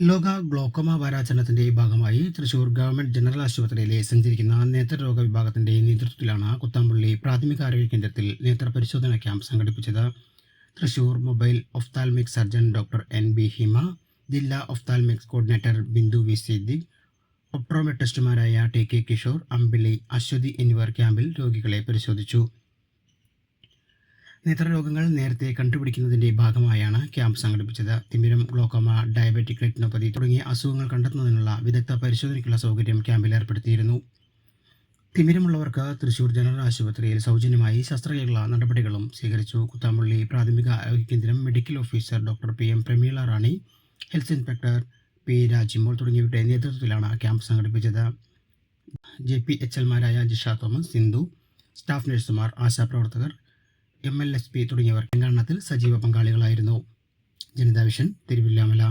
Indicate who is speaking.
Speaker 1: ലോക ഗ്ലോക്കോമ വാരാചരണത്തിന്റെ ഭാഗമായി Thrissur government general ആശുപത്രിയിലെ സഞ്ചരിക്കുന്ന നേത്രരോഗ വിഭാഗത്തിന്റെ നേതൃത്വത്തിലാണ് കുത്താമ്പുള്ളി പ്രാഥമിക ആരോഗ്യ കേന്ദ്രത്തിൽ നേത്ര പരിശോധന ക്യാമ്പ് സംഘടിപ്പിച്ചത്. Thrissur mobile ophthalmic surgeon doctor N B Hima ജില്ലാ ophthalmics coordinator Bindu V Siddique ഒപ്ട്രോമെട്രിസ്റ്റുമാരായ T K Kishore Ambili Aswathy എന്നിവർ ക്യാമ്പിൽ രോഗികളെ പരിശോധിച്ചു. നേത്രരോഗങ്ങൾ നേരത്തെ കണ്ടുപിടിക്കുന്നതിന്റെ ഭാഗമായാണ് ക്യാമ്പ് സംഘടിപ്പിച്ചത്. തിമിരം ഗ്ലോക്കോമ ഡയബറ്റിക് റെറ്റിനോപ്പതി തുടങ്ങിയ അസുഖങ്ങൾ കണ്ടെത്തുന്നതിനുള്ള വിദഗ്ധ പരിശോധനയ്ക്കുള്ള സൗകര്യം ക്യാമ്പിൽ ഏർപ്പെടുത്തിയിരുന്നു. തിമിരമുള്ളവർക്ക് തൃശൂർ ജനറൽ ആശുപത്രിയിൽ സൗജന്യമായി ശസ്ത്രക്രിയകളുള്ള നടപടികളും സ്വീകരിച്ചു. കുത്താമ്പള്ളി പ്രാഥമിക ആരോഗ്യ കേന്ദ്രം medical officer doctor P. M. Pramila Rani health inspector P. Rajimol തുടങ്ങിയവരുടെ നേതൃത്വത്തിലാണ് ക്യാമ്പ് സംഘടിപ്പിച്ചത്. ജെ. പി. എച്ച്. എൽമാരായ ജിഷ തോമസ് സിന്ധു സ്റ്റാഫ് നഴ്സുമാർ ആശാപ്രവർത്തകർ എം എൽ എസ് പി തുടങ്ങിയവർ പ്രചാരണത്തിൽ സജീവ പങ്കാളികളായിരുന്നു. ജനതാ വിഷൻ തിരുവില്ലാമല